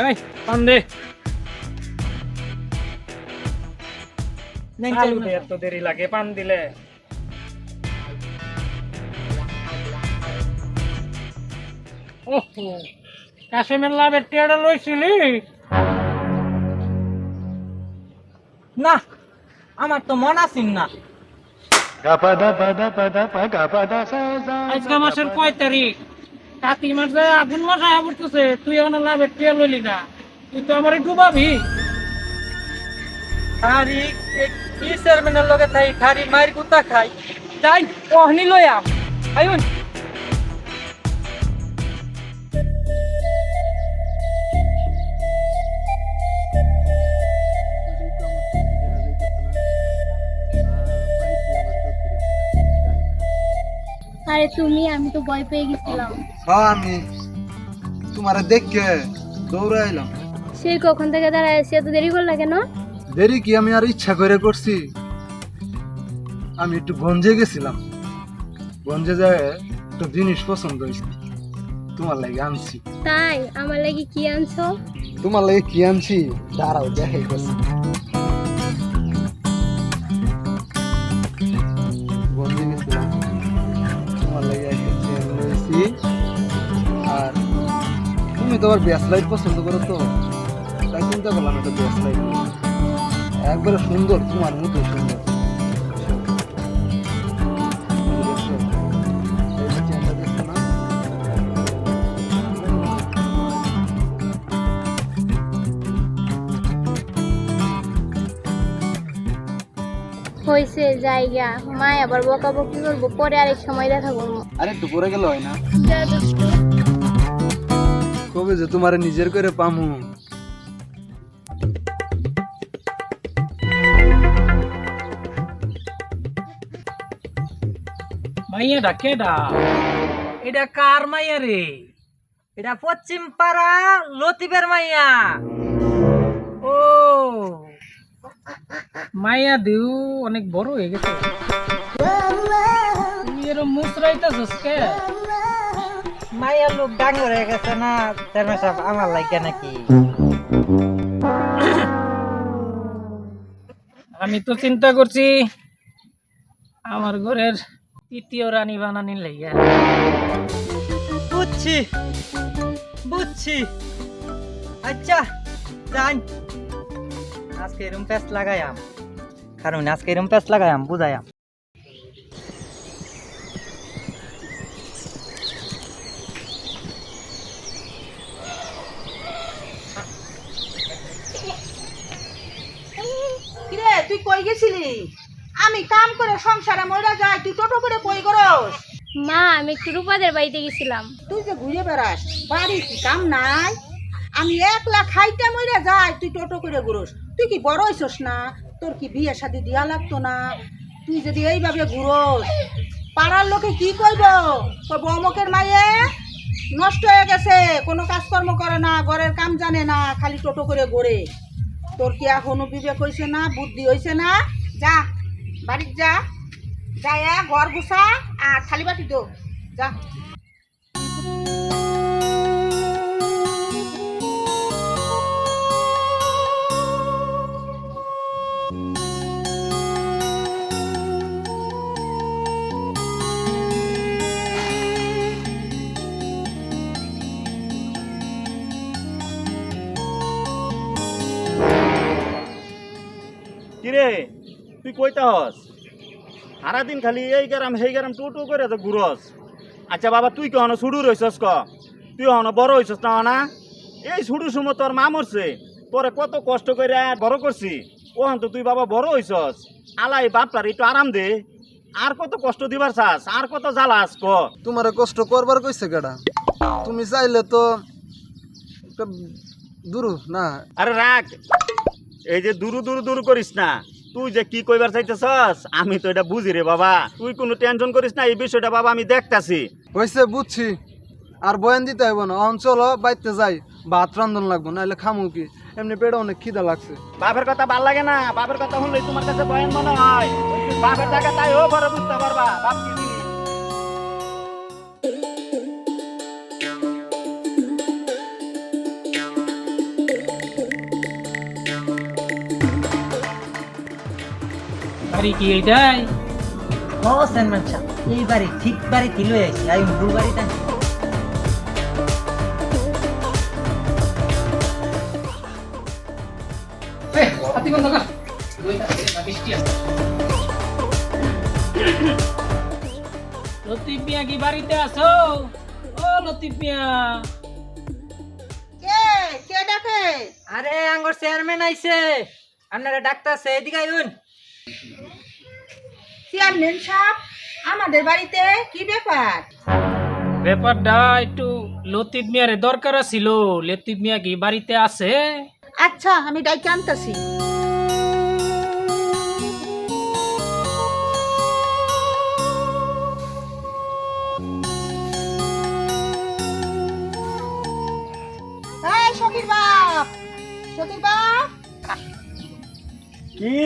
এই পান দে। চালু দে, এত দেরি লাগে পান দিলে। ওহো কাশিমের লাভের টিয়াটা লইছিলি? না আমার তো মন আসিন না। আজকে মাসের কয় তারিখ? কাতি মাসে আগুন মাস পড়তেছে। তুই এখন লাভের টিয়া লইলি না। তুই তো আমার ডুবাবি। খারি কি চেয়ারম্যানের লগে থাই, খারি মায়ের কুতা খাই। যাই ওহনি লইয়াম আইন আরে তুমি আমি তো ভয় পেয়ে গেছিলাম। হ্যাঁ আমি তোমার দেখে দৌড়ে সেই কখন থেকে দাঁড়ায় আছি এত দেরি করলা কেন? দেরি কি? আমি আর ইচ্ছা করে করছি। আমি একটু গঞ্জে গেছিলাম। গঞ্জে যায় একটা জিনিস পছন্দ হয়েছে। তোমার লাগে আনছি। তাই? আমার লাগি কি আনছো? তোমার লাগে কি আনছি? দাঁড়াও দেখাই গেছি তো আবার ব্যাস লাইট পছন্দ করো তো। তাই চিন্তা করলাম একটা ব্যাস লাইট একবারে সুন্দর তোমার মতো সুন্দর। হয়েছে জায়গা। মায় আবার বকাবকি করব পরে আরেক সময় দেখা করব। আরে একটু পরে গেল হয় না। কবে যে তোমার নিজের করে পামু? মাইয়া ডাকে ডা এটা কার মাইয়া রে? এটা পশ্চিম পাড়া লতিবের মাইয়া। ও। মাইয়া দিউ অনেক বড় হয়ে গেছে। এরম মুসরাইতেছিস কে? মাইয়া লোক ডাঙ্গর হয়ে গেছে না চেয়ারম্যান সাহেব আমার লাগে নাকি। আমি তো চিন্তা করছি আমার ঘরের তৃতীয় রানী বানানির লাইয়া বুঝছি বুঝছি। আচ্ছা জান আজকে এরম পেস্ট লাগাইয়াম। কারণ আজকে এরম পেস্ট লাগাইয়াম বুঝাইয়াম কিরে তুই কই গেছিলি আমি কাম করে সংসারে মরে যাই তুই টোটো করে কই করস? মা আমি একটু রূপাদের বাড়িতে গেছিলাম। তুই যে ঘুরে বেড়াস বাড়ি কি কাম নাই? আমি একলা খাইতে মরে যাই তুই টোটো করে ঘুরোস। তুই কি বড় হইছস না? তোর কি বিয়ে শাদি দিয়া লাগতো না? তুই যদি এইভাবে ঘুরোস পাড়ার লোকে কি কইব? কইব অমকের মায়ে নষ্ট হয়ে গেছে কোনো কাজকর্ম করে না ঘরের কাম জানে না খালি টোটো করে ঘোরে। তোর কি এখনও বিবেক হইছে না বুদ্ধি হইছে না? যা বাড়ির যা যায়া ঘর গুছা আর থালি বাটি দো। যা। তুই কইতা হস? সারাদিন খালি এই গেরাম সেই গেরাম টু টু করে তো ঘুরস। আচ্ছা বাবা তুই কহন শুরু রইছস ক? তুই হন বড় হইছস না না? এই শুরু সময় তোর মা মরছে তোরে কত কষ্ট করে বড় করছি। ওহন তো তুই বাবা বড় হইছস। আলাই বাপটার একটু আরাম দে। আর কত কষ্ট দিবার চাস আর কত জ্বালাস ক? তোমার কষ্ট করবার কইছে কেডা? তুমি চাইলে তো দূর না? আরে রাখ এই যে দূর দূর দূর করিস না। তুই যে কি কইবার চাইতেছস? আমি তো এটা বুঝি রে বাবা। তুই কোনো টেনশন করিস না এই বিষয়টা বাবা আমি দেখতাছি। হয়েছে বুঝছি। আর বয়ান দিতে হইব না। অঞ্চল চলো বাইতে যাই। ভাত রান্ধন লাগবো নাহলে খামু কি? এমনি পেটে অনেক খিদা লাগছে। বাপের কথা ভালো লাগে না। বাপের কথা শুনলে তোমার কাছে বয়ান মনে হয়। বাপের টাকা তাই ও বড় বুঝতে পারবা। বাপ বাড়ি কি এইটাই? ও চেয়ারম্যান সাহেব এই বাড়ি ঠিক বাড়ি তিলো আইছি আমি ভুল লতিফ মিয়া কি বাড়িতে আছো? ও লতিফ মিয়া। কে? কে ডাকে? আরে আঙ্গর চেয়ারম্যান আইছে। আপনারা ডাক্তার সে এদিকে আইন। চেয়ারম্যান সাহেব আমাদের বাড়িতে কি ব্যাপার? ব্যাপারটা একটু লতিফ মিয়ারে দরকার ছিল লতিফ মিয়া কি বাড়িতে আছে? আচ্ছা আমি ডাইকে আনতেছি। এই সখীর বাপ! সখীর বাপ! কি?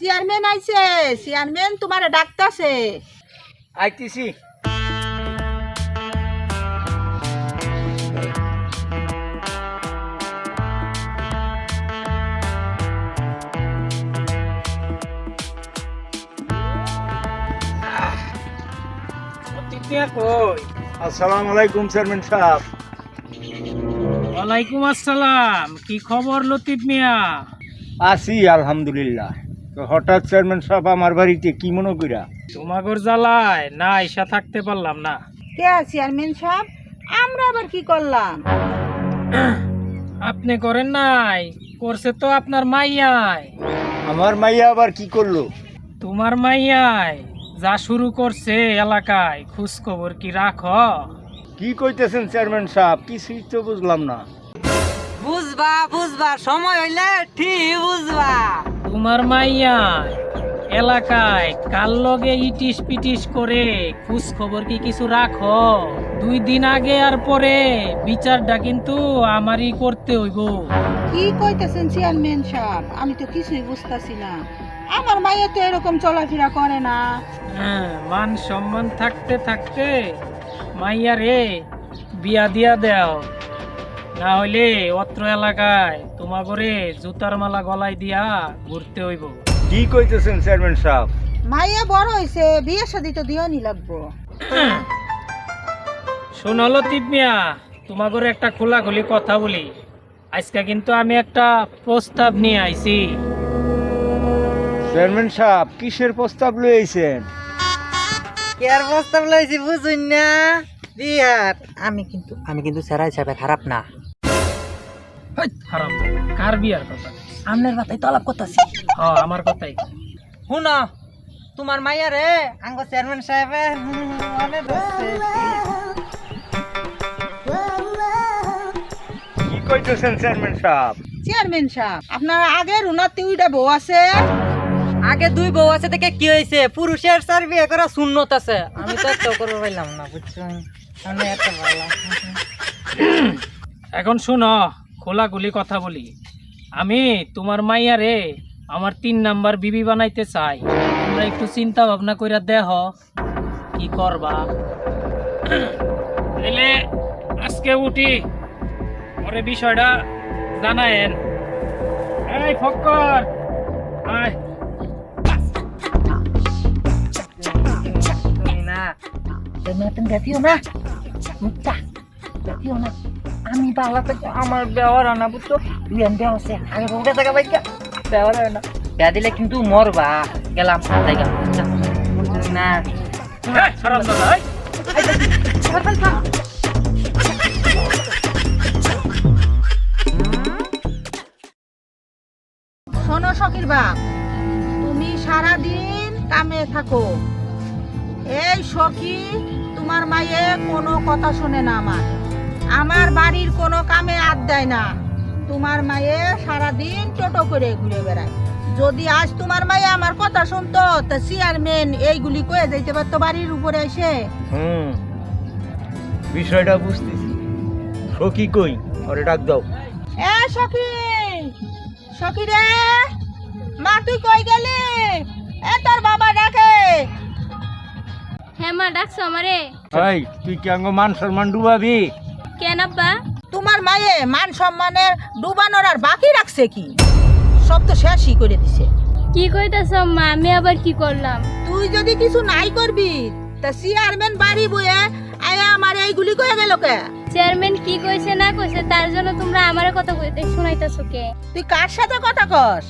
চেয়ারম্যান আইছে চেয়ারম্যান তোমার ডাকতাছে। আইতেছি। আসসালামু আলাইকুম চেয়ারম্যান সাহেব। ওয়ালাইকুম আসসালাম। কি খবর লতিফ মিয়া? আছি আলহামদুলিল্লাহ। তো হঠাৎ চেয়ারম্যান সাহেব আমার বাড়িতে কি মনে কইরা? তোমাগর জ্বালায় না আইসা থাকতে পারলাম না। কে চেয়ারম্যান সাহেব? আমরা আবার কি করলাম? আপনি করেন নাই করছে তো আপনার মাইয়াই। আমার মাইয়া আবার কি করল? তোমার মাইয়াই যা শুরু করছে এলাকায় খোঁজ খবর কি রাখো? কি কইতেছেন চেয়ারম্যান সাহেব? কিছুই তো বুঝলাম না। বুঝবা বুঝবা সময় হইলে ঠিক বুঝবা। তোমার মাইয়া এলাকায় কাল লগে ইটিস পিটিস করে? খোঁজ খবর কি কিছু রাখো? দুই দিন আগে আর পরে বিচারটা কিন্তু আমারই করতে হইব। কি কইতেছেন চেয়ারম্যান সাহেব? আমি তো কিছুই বুঝতাছি না। আমার মাইয়া তো এরকম চলাফেরা করে না। হ্যাঁ মান সম্মান থাকতে থাকতে মাইয়া রে বিয়া দিয়া দেও। না হইলে অত্র এলাকায় তোমা করে জুতার মালা গলায় দিয়া ঘুরতে হইব। কি কইতেছেন চেয়ারম্যান সাহেব? মাইয়া বড় হইছে বিয়ে শাদি তো দিওনি লাগবো। শোনো লতিফ মিয়া তোমা করে একটা খোলাখুলি কথা বলি। আজকে কিন্তু আমি একটা প্রস্তাব নিয়ে আইছি। চেয়ারম্যান সাহেব কিসের প্রস্তাব লইছেন কেয়ার প্রস্তাব লইছি বুঝুন না? বিয়ার আমি কিন্তু আমি কিন্তু সেরা হিসাবে খারাপ না। হারাম কার বিয়ার কথা? আমনের মাথায় তলাপ করতেছি। হ আমার কথাই। শুন তোমার মাইয়া রে আঙ্গ চেয়ারম্যান সাহেবে মনে কি কইতেছেন চেয়ারম্যান সাহেব? চেয়ারম্যান সাহেব আপনার বউ আছে। আগে দুই বউ আছে থেকে কি হয়েছে? পুরুষের চার বিয়ে করা শূন্যত আছে। আমি তো একটা করব পাইলাম না বুঝছ আমি এত ভালো এখন শুনো খোলাখুলি কথা বলি। আমি তোমার মাইয়া রে আমার তিন নাম্বার বিবি বানাইতে চাই। তোমরা একটু চিন্তা ভাবনা কইরা দেহ, কি করবা? তাইলে আজকে উঠি, পরে বিষয়টা জানায়েন। এই ফক্কর, আয়। তুমি না তুমি তুমি না। দেখিও না। আমি বালা থেকে আমার ব্যবহার আনা বুঝছ? বিয়ান দেওয়া আছে আগে বউটা থাকা বাইকা ব্যবহার হয় না। দেয়া দিলে কিন্তু মরবা। গেলাম জায়গা না। শোনো সখীর বাপ তুমি সারা দিন কামে থাকো। এই সখী তোমার মায়ে কোনো কথা শোনে না আমার। বাড়ির কোনো কামে হাত দেয় না। তোমার মায়ে সারা দিন টোটো করে ঘুরে বেড়ায়। যদি আজ তোমার মায়ে আমার কথা শুনতো তা চেয়ারম্যান এইগুলি কয়ে যাইতে পারতো বাড়ির উপরে এসে। হুম বিষয়টা বুঝতেছি। সখী কই? ওরে ডাক দাও। এ সখী সখী রে মা তুই কই গেলি? এ তোর বাবা ডাকে। হ্যাঁ মা ডাকছো আমারে? এই তুই কি আঙ্গ মান সম্মান ডুবাবি? কেন আব্বা? তোমার মায়ে মান সম্মানের ডুবানোর আর বাকি রাখছে কি? সব তো শেষই করে দিছে। কি কইতাছ মা আমি আবার কি করলাম? তুই যদি কিছু নাই করবি তা চেয়ারম্যান বাড়ি বয়ে আয়া আমার এইগুলি কয়ে গেল কে? চেয়ারম্যান কি কইছে না কইছে তার জন্য তোমরা আমার কথা কইতে শুনাইতাছো কে? তুই কার সাথে কথা কস?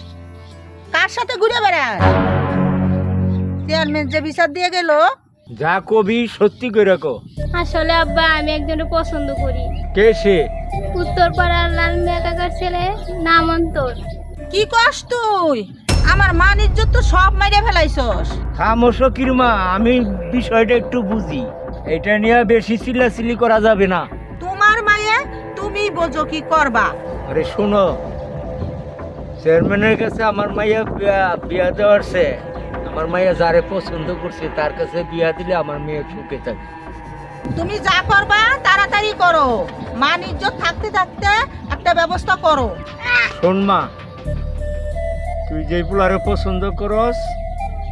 কার সাথে ঘুরে বেড়াস? চেয়ারম্যান যে বিচার দিয়ে গেল যা কবি সত্যি করে কো আসলে আব্বা আমি একজনের পছন্দ করি। কে সে? উত্তরপাড়ার লাল মিয়া কাকার ছেলে নাম অন্তর। কি কস তুই? আমার মান ইজ্জত তো সব মাইরে ফেলাইছস। খামোশ কিরমা আমি বিষয়টা একটু বুঝি। এটা নিয়ে বেশি চিল্লাচিল্লি করা যাবে না। তোমার মায়ে তুমি বোঝো কি করবা? আরে শোনো চেয়ারম্যানের কাছে আমার মাইয়া বিয়া- বিয়া দেওয়ারছে আমার মাইয়া যারে পছন্দ করছে তার কাছে বিয়া দিলে আমার মেয়ে সুখে থাকে। তুমি যা করবা তাড়াতাড়ি করো। মান ইজ্জত থাকতে থাকতে একটা ব্যবস্থা করো। শোন মা তুই যে পোলারে পছন্দ করস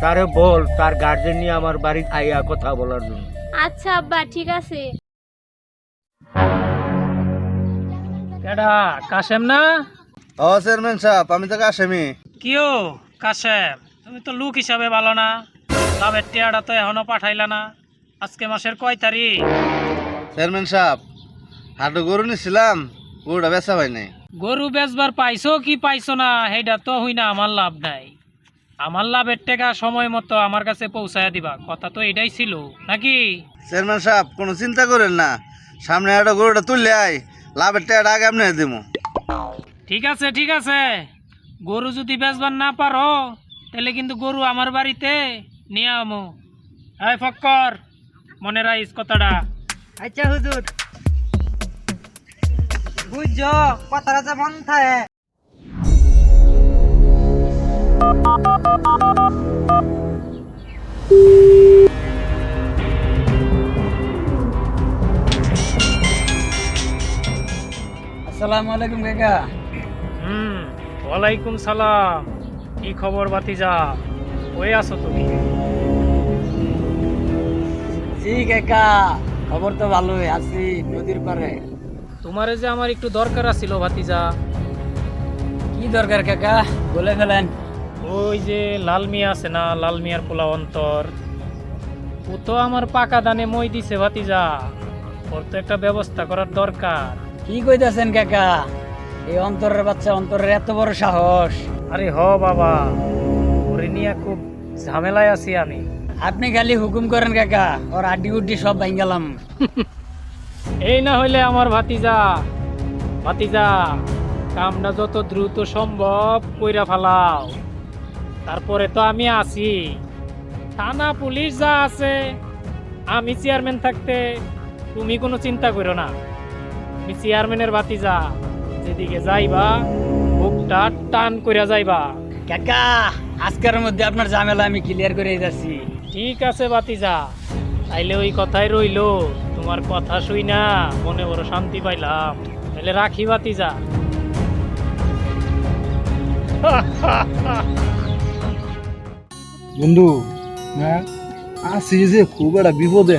তারে বল তার গার্জেন নিয়ে আমার বাড়ি আইয়া কথা বলার জন্য। আচ্ছা আব্বা ঠিক আছে। কেডা কাশেম না? ও চেয়ারম্যান সাহেব আমি তো আসামি কিও কাশেম? তুমি তো লুক হিসাবে ভালো না। লাভের টিয়াটা তো এখনও পাঠাইলা না। আজকে মাসের কয় তারিখ? চেয়ারম্যান সাহেব হাটু গরু নিছিলাম গরুটা বেচা হয় নাই। গরু বেচবার পাইছো কি পাইছো না সেইটা তো হই না আমার লাভ নাই। আমার লাভের টাকা সময় মতো আমার কাছে পৌঁছায় দিবা কথা তো এটাই ছিল নাকি? চেয়ারম্যান সাহেব কোনো চিন্তা করেন না। সামনে একটা গরুটা তুললে আই লাভের টাকাটা আগে আপনি দিব ঠিক আছে ঠিক আছে। গরু যদি বেচবার না পারো তাহলে কিন্তু গরু আমার বাড়িতে নিয়ে আমো। এই ফক্কর মনে রাইস কথাটা। আচ্ছা হুজুর। বুঝছ কথাটা যেমন থাকে। আসসালামু আলাইকুম কাকা। হুম ওয়ালাইকুম সালাম। কি খবর বাতিজা ওই আছো তুমি? জি কাকা খবর তো ভালোই আছি নদীর পারে তোমারে যে আমার একটু দরকার আছিল ভাতিজা। কি দরকার কাকা? বলে ফেলেন। ওই যে লাল মিয়া আছে না লাল মিয়ার পোলা অন্তর। ও তো আমার পাকা দানে মই দিছে ভাতিজা। ওর তো একটা ব্যবস্থা করার দরকার। কি কইতাছেন কাকা? এই অন্তরের বাচ্চা অন্তরের এত বড় সাহস। আরে হ বাবা ওরে নিয়ে খুব ঝামেলায় আছি আমি। আপনি খালি হুকুম করেন কাকা ওর আড্ডি উড্ডি সব ভাঙ্গালাম। এই না হইলে আমার ভাতিজা ভাতিজা কামটা যত দ্রুত সম্ভব কইরা ফেলাও। তারপরে তো আমি আছি। থানা পুলিশ যা আছে আমি চেয়ারম্যান থাকতে তুমি কোনো চিন্তা করো না। আমি চেয়ারম্যানের ভাতিজা। যেদিকে যাইবা বুকটা টান কইরা যাইবা। কাকা আজকের মধ্যে আপনার ঝামেলা আমি ক্লিয়ার করে যাচ্ছি ঠিক আছে বাতিজা তাইলে ওই কথাই রইল। তোমার কথা শুই না মনে বড় শান্তি পাইলাম। তাহলে রাখি বাতিজা বন্ধু হ্যাঁ আসি যে খুব একটা বিপদে।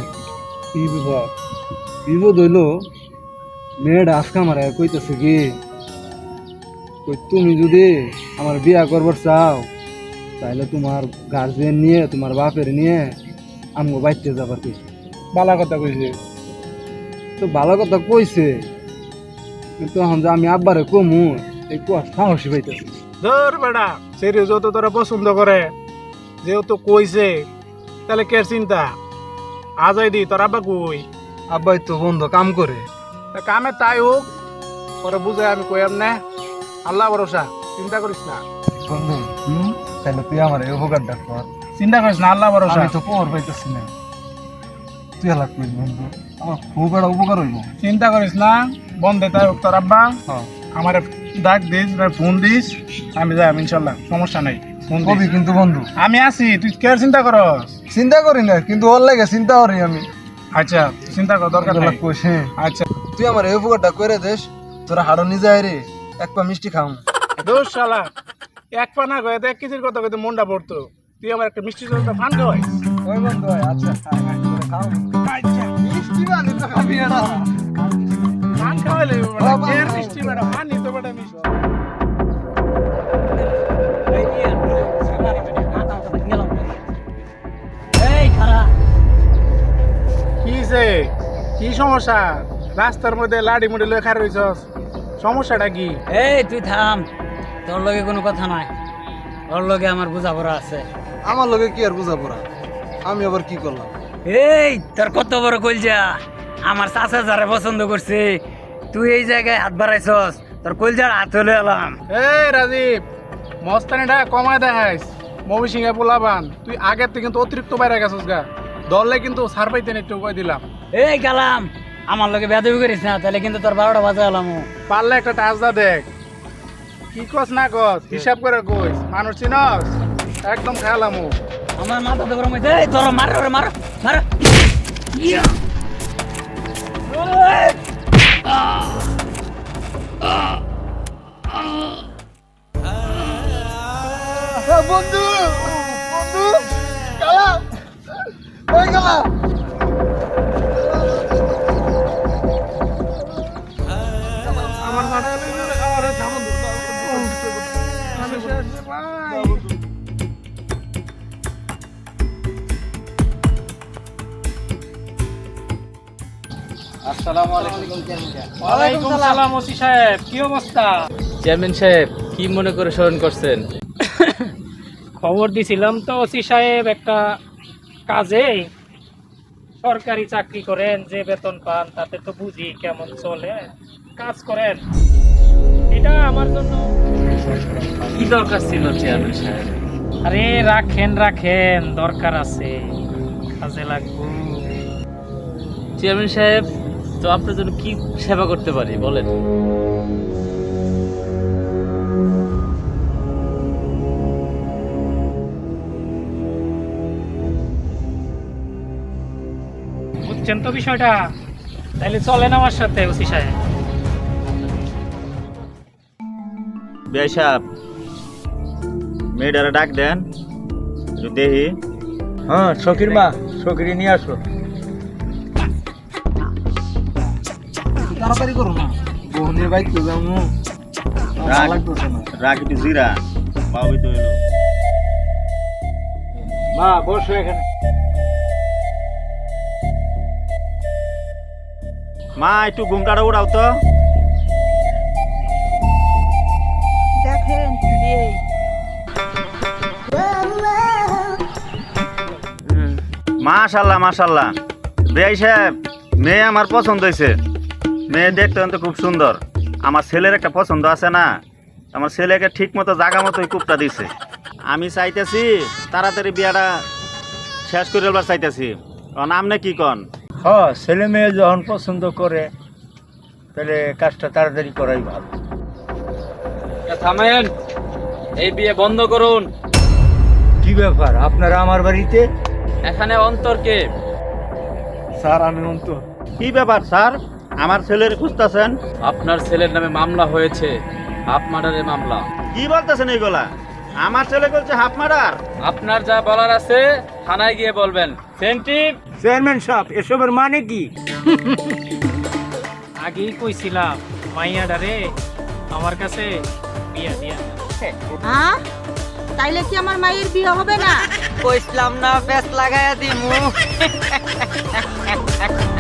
কি বিপদ বিপদ হইল মেয়েটা আজকে আমার কইতেছে কি কই তুমি যদি আমার বিয়া করবার চাও তাহলে তোমার গার্জেন নিয়ে তোমার বাপের নিয়ে আমগো বাইতে যাবার কি ভালো কথা কইছে। তো ভালো কথা কইছে কিন্তু এখন যে আমি আব্বারে কমু এই কুয়া সাহসী পাইতেছে ধর বেটা সেরে যত তোরা পছন্দ করে যেহেতু কইছে তাহলে কে চিন্তা? আজাই দি তোর আব্বা কই? আব্বাই তো বন্ধ কাম করে। কামে তাই হোক পরে বুঝে আমি কইয়াম না। আল্লাহ ভরসা চিন্তা করিস না। বন্ধু তাহলে তুই আমার এই উপকারটা কর। চিন্তা করিস না আল্লাহ ভরসা। আমি তো খবর পাইতেছি না। তুই এলাক করিস বন্ধু। আমার খুব একটা উপকার হইব। চিন্তা করিস না বন্ধে তাই হোক তোর আব্বা। হ্যাঁ। আমার ডাক দিস ফোন দিস আমি যাই ইনশাল্লাহ সমস্যা নাই। ফোন কবি। কিন্তু বন্ধু। আমি আছি তুই কে চিন্তা করস? চিন্তা করি না কিন্তু ওর লাগে চিন্তা করি আমি। আচ্ছা চিন্তা কর দরকার নাই। আচ্ছা। তুই আমার এই উপকারটা করে দেস তোরা হাড়ো নিয়ে যায় রে এক পা মিষ্টি খাও দোষ শালা এক পানা কয়ে এক কেজির কথা কইতে মনটা পড়তো তুই আমার একটা মিষ্টি জলটা ফান খাওয়াই ওই বন্ধু আচ্ছা খাই, খাই, খাও। মিষ্টি বানি তো খাবি না। ফান খাওয়াইলে বাবা। মিষ্টি বেটা ফান নিতে বেটা মিষ্টি। হয়েছে? কি সমস্যা? রাস্তার মধ্যে লাড়ি মুড়ি লেখা রয়েছস সমস্যাটা কি? এই তুই থাম। তোর লগে কোনো কথা নাই। ওর লগে আমার বোঝাপড়া আছে। আমার লগে কি আর বুঝা পড়া আমি আবার কি করলাম? এই তোর কত বড় কলজা। আমার চাচা যারা পছন্দ করছে তুই এই জায়গায় হাত বাড়াইছস। তোর কলজার হাত হলে এলাম। এই রাজীব মস্তানিটা কমায় দেখাইস। মবি সিংহে পোলাবান তুই আগের থেকে কিন্তু অতিরিক্ত বাইরে গেছিস গা। দলে কিন্তু সার পাইতেন একটু কই দিলাম। এই কালাম আমার লগে বেদবি করিস না তাহলে কিন্তু তোর বারোটা বাজে গেলাম পারলে একটা টাচদা দেখ। কি কস না কস হিসাব করে কইস মানুষ চিনস? একদম খেয়ালাম আমার মাথা তো গরম হয়েছে তোর মার রে মার মার। বন্ধু বন্ধু। চেয়ারম্যান সাহেব কি মনে করে স্মরণ করছেন? খবর দিছিলাম তো ওসি সাহেব একটা কাজে সরকারি চাকরি করেন যে বেতন পান তাতে তো বুঝি কেমন চলে। কাজ করেন। এটা আমার জন্য কি দরকার ছিল চেয়ারম্যান সাহেব আরে রাখেন রাখেন দরকার আছে। কাজে লাগবো। চেয়ারম্যান সাহেব তো আপনার জন্য কি সেবা করতে পারি বলেন? বুঝছেন তো বিষয়টা? তাইলে চলেন আমার সাথে ওসি সাহেব। বিয়াই সাহেব মেয়েটারে ডাক দেন একটু দেখি। হ্যাঁ শকির মা শকিরি নিয়ে আসো। তাড়াতাড়ি করো না। বোনের বাইক তো যাব। একটু জিরা পাবি তো এলো। মা বসো এখানে। মা একটু ঘুমটাটা উড়াও তো। দেখেন মাশাল্লাহ মাশাল্লাহ। বেয়াই সাহেব মেয়ে আমার পছন্দ হয়েছে। মেয়ে দেখতে কিন্তু খুব সুন্দর। আমার ছেলের একটা পছন্দ আছে না। আমার ছেলেকে ঠিক মতো জাগা মতো কূপটা দিছে। আমি চাইতেছি তাড়াতাড়ি বিয়াটা শেষ করে চাইতেছি। নাম নে কি কন? হ ছেলে মেয়ে যখন পছন্দ করে তাহলে কাজটা তাড়াতাড়ি করাই ভালো। থামেন এই বিয়ে বন্ধ করুন। কি ব্যাপার আপনারা আমার বাড়িতে? এখানে অন্তরকে স্যার আমি অন্ত কি ব্যাপার স্যার? আমার ছেলের খুঁজতেছেন? আপনার ছেলের নামে মামলা হয়েছে হাফ মার্ডারের মামলা। কি বলতেছেন এইগুলা আমার ছেলে বলছে হাফ মার্ডার। আপনার যা বলার আছে থানায় গিয়ে বলবেন। চেয়ারম্যান সাহেব এসবের মানে কি? আগেই কইছিলাম মাইয়াডারে আমার কাছে বিয়া দিয়া হ্যাঁ তাইলে কি আমার মায়ের বিয়ে হবে না? কইছিলাম না বেশ লাগায়া দিমু।